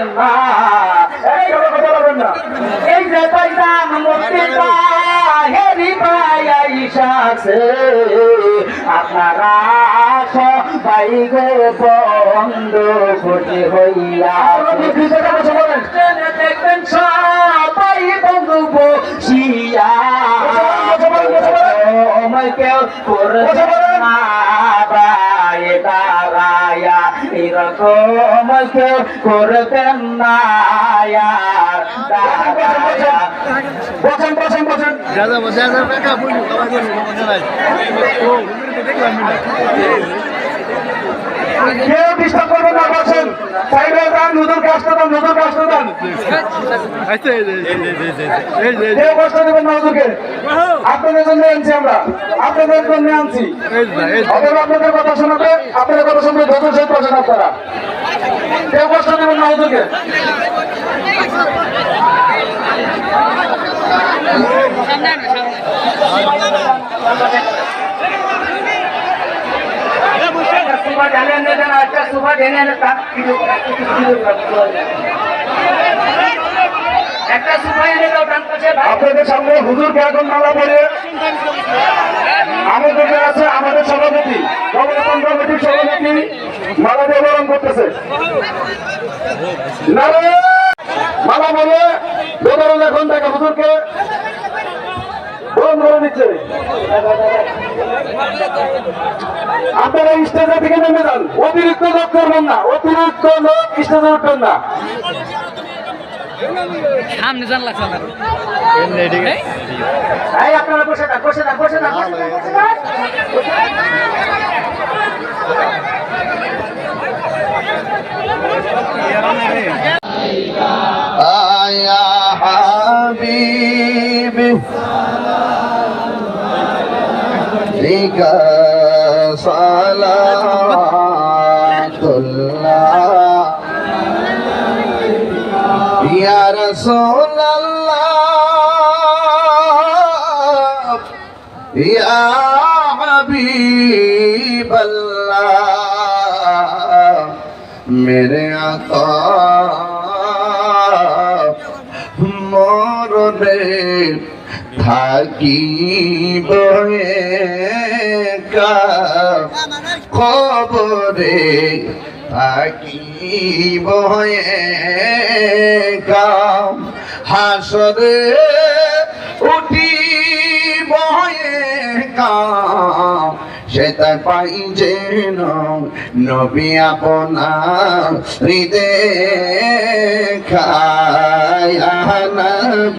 বলবেন না। এই কথা বলবেন না। এই যে পয়দান মুক্তি হেরি পাইসাছে আপনারা সবাই গো বন্ধ কোটি হইয়া দেখবেন সবাই বন্ধু বসিয়া। কেউ করবে না দাঁড়ায়া। এরকম কেউ করবেন না বসেন বসেন বসেন। দাদা বসে টাকা দেখলাম কেউ করবেন না সাইডে যান নতুন কাজ দেন নতুন কেউ কষ্ট দেবেন না আপনাদের জন্য আনছি আমরা। আপনাদের জন্য আনছি। আপনাদের কথা শোনাবে আপনাদের পাশে ভাই আপনাদের সামনে হুজুরকে এখন মালা পরে আমাদের আছে আমাদের সভাপতি সভাপতি মালা দিয়ে বরণ করতেছে। মালা বলে বেদরণ এখন দেখা হুজুরকে। বরণ করে দিচ্ছে আপনারা স্টেজে থেকে নেমে যান। অতিরিক্ত লোক করবেন না অতিরিক্ত লোক স্টেজে উঠবেন না। সামনে জান লাগছে না এই আপনারা বসে থাক বসে থাক বসে থাক বসে থাক, বসে থাক يا حبيبي فيك صلاة الله يا رسول الله يا حبيب মেরে আতা মরণে থাকিব কবরে থাকিব কাম হাসরে উঠিব কাম সেটা পাই যে নবী আপনার হৃদয় খায়